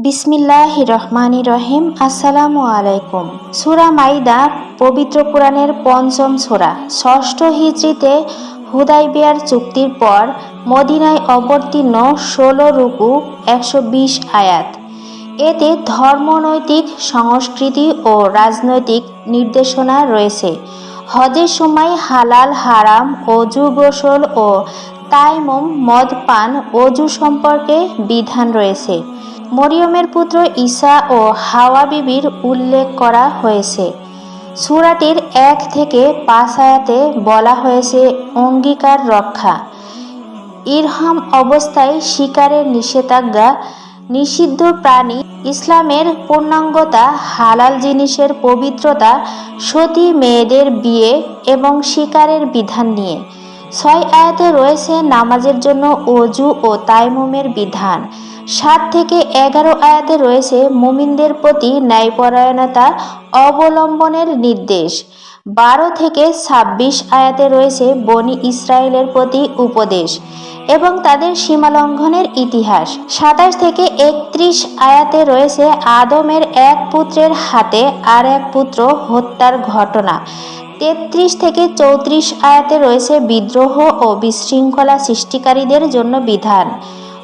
বিসমিল্লাহ রহমান রহিম। আসসালামু আলাইকুম। সুরা মাইদা, পবিত্র কোরআনের পঞ্চম সুরা। ষষ্ঠ হিজড়িতে হুদাইবিয়ার চুক্তির পর মদিনায় অবতীর্ণ ষোলো রুকু, একশো বিশ আয়াত। এতে ধর্মনৈতিক, সংস্কৃতি ও রাজনৈতিক নির্দেশনা রয়েছে। হজের সময় হালাল, হারাম, অজু, গোসল ও তাইমুম, মদ পান, অজু সম্পর্কে বিধান রয়েছে। মরিয়মের পুত্র ঈসা ও হাওয়া বিবির উল্লেখ করা হয়েছে। সুরাটির এক থেকে পাঁচ আয়াতে বলা হয়েছে, অঙ্গীকার রক্ষা। ইরহাম অবস্থায় শিকারের নিষেধাজ্ঞা, নিষিদ্ধ প্রাণী, ইসলামের পূর্ণাঙ্গতা, হালাল জিনিসের পবিত্রতা, সতী মেয়েদের বিয়ে এবং শিকারের বিধান নিয়ে। ছয় আয়াতে রয়েছে, নামাজের জন্য অজু ও তাইমুমের বিধান। সাত থেকে এগারো আয়াতে রয়েছে মুমিনদের প্রতি ন্যায়পরায়ণতা অবলম্বনের নির্দেশ। বারো থেকে ছাব্বিশ আয়াতে রয়েছে বনি ইসরায়েলের প্রতি উপদেশ এবং তাদের সীমালঙ্ঘনের ইতিহাস। সাতাশ থেকে একত্রিশ আয়াতে রয়েছে আদমের এক পুত্রের হাতে আর এক পুত্র হত্যার ঘটনা। তেত্রিশ থেকে চৌত্রিশ আয়াতে রয়েছে বিদ্রোহ ও বিশৃঙ্খলা সৃষ্টিকারীদের জন্য বিধান।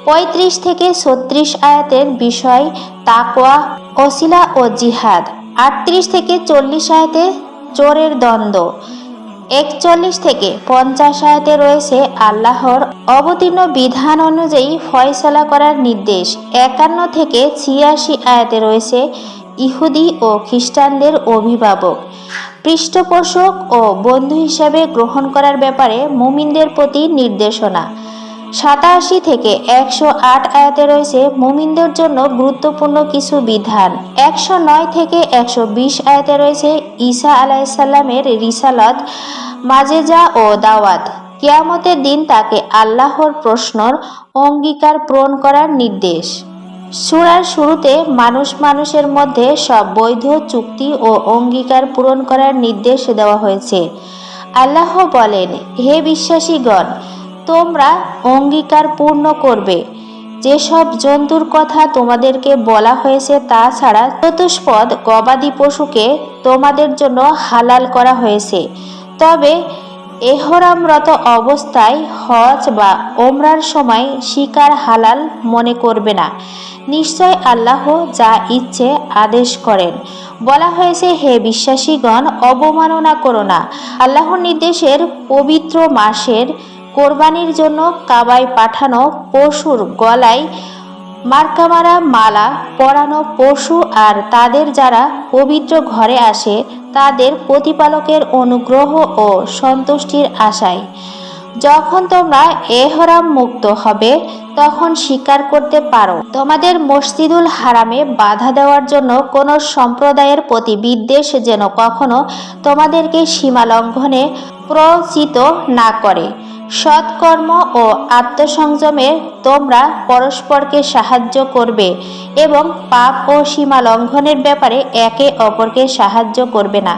পঁয়ত্রিশ থেকে ছত্রিশ আয়াতের বিষয় তাকোয়া অসিলা ও জিহাদ। আটত্রিশ থেকে চল্লিশ আয়াতে চোরের দ্বন্দ্ব। একচল্লিশ থেকে পঞ্চাশ আয়াতে রয়েছে আল্লাহর অবতীর্ণ বিধান অনুযায়ী ফয়সলা করার নির্দেশ। একান্ন থেকে ছিয়াশি আয়াতে রয়েছে ইহুদি ও খ্রিস্টানদের অভিভাবক। পৃষ্ঠপোষক ও বন্ধু হিসাবে গ্রহণ করার ব্যাপারে মুমিনদের প্রতি নির্দেশনা। সাতাশি থেকে একশো আট আয়াতে রয়েছে মুমিনদের জন্য গুরুত্বপূর্ণ কিছু বিধান। একশো নয় থেকে একশো বিশ আয়াতে রয়েছে ঈসা আলাইসাল্লামের রিসালত, মাজেজা ও দাওয়াত। কেয়ামতের দিন তাকে আল্লাহর প্রশ্নর অঙ্গীকার পূরণ করার নির্দেশ। সুরার শুরুতে মানুষ মানুষের মধ্যে সব বৈধ চুক্তি ও অঙ্গীকার পূরণ করার নির্দেশ দেওয়া হয়েছে। আল্লাহ বলেন, হে বিশ্বাসীগণ তোমরা অঙ্গীকার পূর্ণ করবে। যেসব জন্তুর কথা তোমাদেরকে বলা হয়েছে তা ছাড়া চতুষ্পদ গবাদি পশুকে তোমাদের জন্য হালাল করা হয়েছে। তবে এহরামরত অবস্থায় হজ বা ওমরার সময় শিকার হালাল মনে করবে না। নিশ্চয় আল্লাহ যা ইচ্ছে আদেশ করেন। বলা হয়েছে, হে বিশ্বাসীগণ, অবমাননা করো না। আল্লাহর নির্দেশের পবিত্র মাসের কোরবানির জন্য কাবায় পাঠানো পশুর গলায় মার্কামারা মালা পরানো পশু আর তাদের যারা পবিত্র ঘরে আসে, তাদের প্রতিপালকের অনুগ্রহ ও সন্তুষ্টির আশায়। যখন তোমরা এহরাম মুক্ত হবে, তখন স্বীকার করতে পারো। তোমাদের মসজিদুল হারামে বাধা দেওয়ার জন্য কোনো সম্প্রদায়ের প্রতি বিদ্বেষ যেন কখনো তোমাদেরকে সীমা লঙ্ঘনে প্রচিত না করে। সৎকর্ম ও আত্মসংযমে তোমরা পরস্পরকে সাহায্য করবে এবং পাপ ও সীমা লঙ্ঘনের ব্যাপারে একে অপরকে সাহায্য করবে না।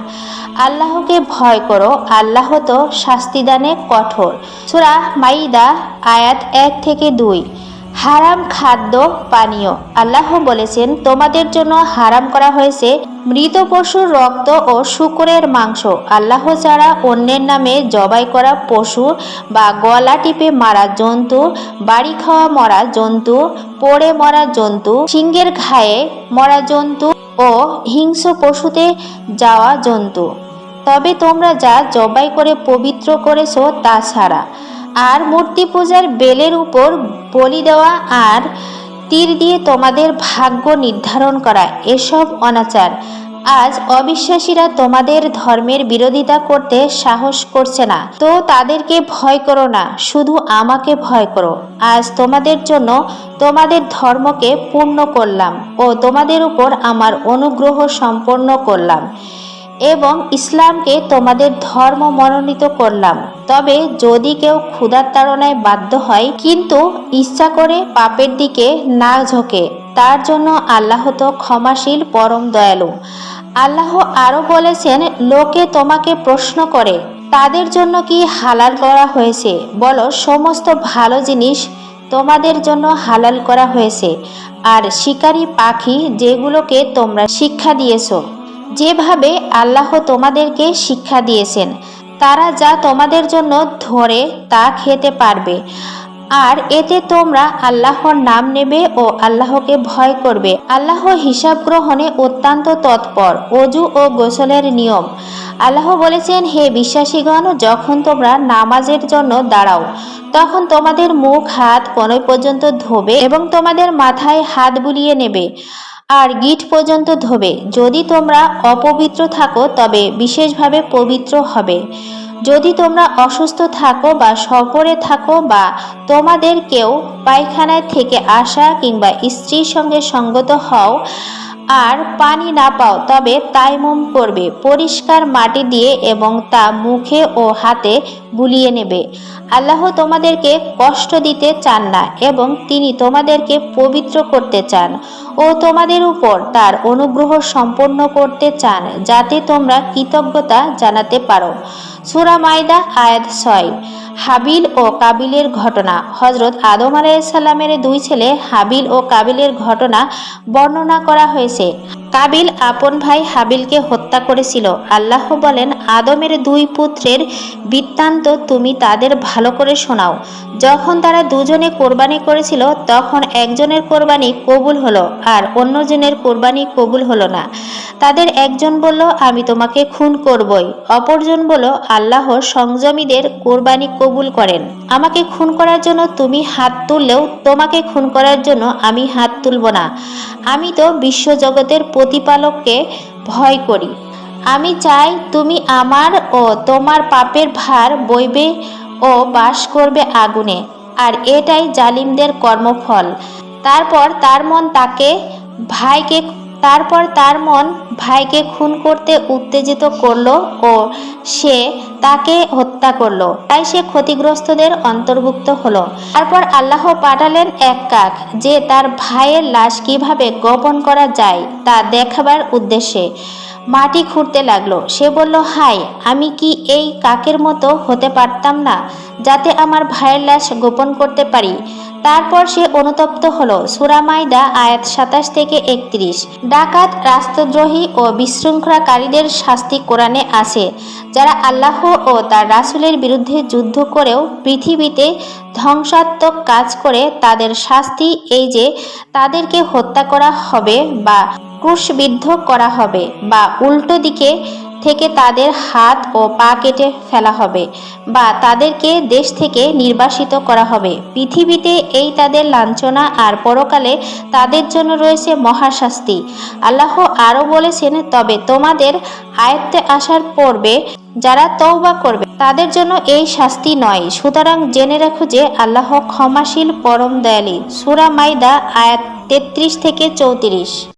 আল্লাহকে ভয় করো। আল্লাহ তো শাস্তিদানে কঠোর। সুরা মাইদা আয়াত এক থেকে দুই। হারাম খাদ্য পানীয়। আল্লাহ বলেছেন, তোমাদের জন্য হারাম করা হয়েছে মৃত পশুর রক্ত ও শুকুরের মাংস। আল্লাহ ছাড়া অন্যের নামে জবাই করা পশু বা গলা টিপে মারা জন্তু, বাড়ি খাওয়া মরা জন্তু, পড়ে মরা জন্তু সিংহের ঘায়ে মরা জন্তু ও হিংস্র পশুতে যাওয়া জন্তু। তবে তোমরা যা জবাই করে পবিত্র করেছ তা ছাড়া। আর মূর্তি পূজার বেলের উপর বলি দেওয়া আর তীর দিয়ে তোমাদের ভাগ্য নির্ধারণ করা, এসব অনাচার। আজ অবিশ্বাসীরা তোমাদের ধর্মের বিরোধিতা করতে সাহস করছে না। তো তাদেরকে ভয় করো না, শুধু আমাকে ভয় করো। আজ তোমাদের জন্য তোমাদের ধর্মকে পূর্ণ করলাম ও তোমাদের উপর আমার অনুগ্রহ সম্পন্ন করলাম। এবং ইসলামকে তোমাদের ধর্ম মনোনীত করলাম। তবে যদি কেউ ক্ষুধার তাড়নায় বাধ্য হয়, কিন্তু ইচ্ছা করে পাপের দিকে না ঝোঁকে, তার জন্য আল্লাহ তো ক্ষমাশীল, পরম দয়ালু। আল্লাহ আরও বলেছেন, লোকে তোমাকে প্রশ্ন করে, তাদের জন্য কি হালাল করা হয়েছে? বলো, সমস্ত ভালো জিনিস তোমাদের জন্য হালাল করা হয়েছে। আর শিকারী পাখি যেগুলোকে তোমরা শিক্ষা দিয়েছ যেভাবে আল্লাহ তোমাদেরকে শিক্ষা দিয়েছেন, তারা যা তোমাদের জন্য ধরে তা খেতে পারবে। আর এতে তোমরা আল্লাহর নাম নেবে ও আল্লাহকে ভয় করবে। আল্লাহ হিসাব গ্রহণে অত্যন্ত তৎপর, অজু ও গোসলের নিয়ম। আল্লাহ বলেছেন, হে বিশ্বাসীগণ, যখন তোমরা নামাজের জন্য দাঁড়াও, তখন তোমাদের মুখ, হাত কনই পর্যন্ত ধোবে এবং তোমাদের মাথায় হাত বুলিয়ে নেবে। আর গিট পর্যন্ত ধোবে। যদি তোমরা অপবিত্র থাকো, তবে বিশেষভাবে পবিত্র হবে। যদি তোমরা অসুস্থ থাকো বা সফরে থাকো বা তোমাদের কেউ পায়খানায় থেকে আসা কিংবা স্ত্রীর সঙ্গে সঙ্গত হও আর পানি না পাও, তবে তাই তাইমুম করবে। পরিষ্কার মাটি দিয়ে এবং তা মুখে ও হাতে বুলিয়ে নেবে। আল্লাহ তোমাদেরকে কষ্ট দিতে চান না এবং তিনি তোমাদেরকে পবিত্র করতে চান। ও তোমাদের উপর তার অনুগ্রহ সম্পন্ন করতে চান, যাতে তোমরা কৃতজ্ঞতা জানাতে পারো। সুরা মাইদা আয়াত ছয়। হাবিল ও কাবিলের ঘটনা। হজরত আদম আলাইসাল্লামের দুই ছেলে হাবিল ও কাবিলের ঘটনা বর্ণনা করা হয়েছে। কাবিল আপন ভাই হাবিলকে হত্যা করেছিল। আল্লাহ বলেন, আদমের দুই পুত্রের বৃত্তান্ত তুমি তাদের ভালো করে শোনাও। যখন তারা দুজনে কোরবানি করেছিল, তখন একজনের কোরবানি কবুল হলো আর অন্যজনের কোরবানি কবুল হলো না। তাদের একজন বলল, আমি তোমাকে খুন করবই। অপরজন বলল, আল্লাহ সংযমীদের কোরবানি কবুল করেন। আমাকে খুন করার জন্য তুমি হাত তুললেও তোমাকে খুন করার জন্য আমি হাত তুলব না। আমি তো বিশ্বজগতের প্রতিপালককে ভয় করি। আমি চাই তুমি আমার ও তোমার পাপের ভার বইবে ও বাস করবে আগুনে। আর এটাই জালিমদের কর্মফল। তারপর তার মন তাকে, ভাইকে তারপর তার মন ভাইকে খুন করতে উত্তেজিত করল ও সে তাকে হত্যা করল। তাই সে ক্ষতিগ্রস্তদের অন্তর্ভুক্ত হলো। তারপর আল্লাহ পাঠালেন এক কাক যে তার ভাইয়ের লাশ কীভাবে গোপন করা যায় তা দেখাবার উদ্দেশ্যে মাটি খুঁড়তে লাগল। সে বলল হাই আমি কি এই কাকের মতো হতে পারতাম না? যাতে আমার ভাইয়ের লাশ গোপন করতে পারি। তারপর সে অনুতপ্ত হল। সুরামাইদা আয়াত সাতাশ থেকে একত্রিশ। ডাকাত, রাষ্ট্রদ্রোহী ও বিশৃঙ্খলাকারীদের শাস্তি কোরআনে আছে। যারা আল্লাহ ও তার রাসুলের বিরুদ্ধে যুদ্ধ করেও পৃথিবীতে ধ্বংসাত্মক কাজ করে, তাদের শাস্তি এই যে তাদেরকে হত্যা করা হবে বা ক্রুশবিদ্ধ করা হবে বা উল্টো দিকে থেকে তাদের হাত ও পা কেটে ফেলা হবে বা তাদেরকে দেশ থেকে নির্বাসিত করা হবে। পৃথিবীতে এই তাদের লাঞ্ছনা আর পরকালে তাদের জন্য রয়েছে মহাশাস্তি। আল্লাহ আরও বলেছেন, তবে তোমাদের আয়ত্তে আসার পূর্বে যারা তওবা করবে, তাদের জন্য এই শাস্তি নয়। সুতরাং জেনে রাখো যে আল্লাহ ক্ষমাশীল পরম দয়ালী। সুরা মাইদা আয়াত তেত্রিশ থেকে চৌত্রিশ।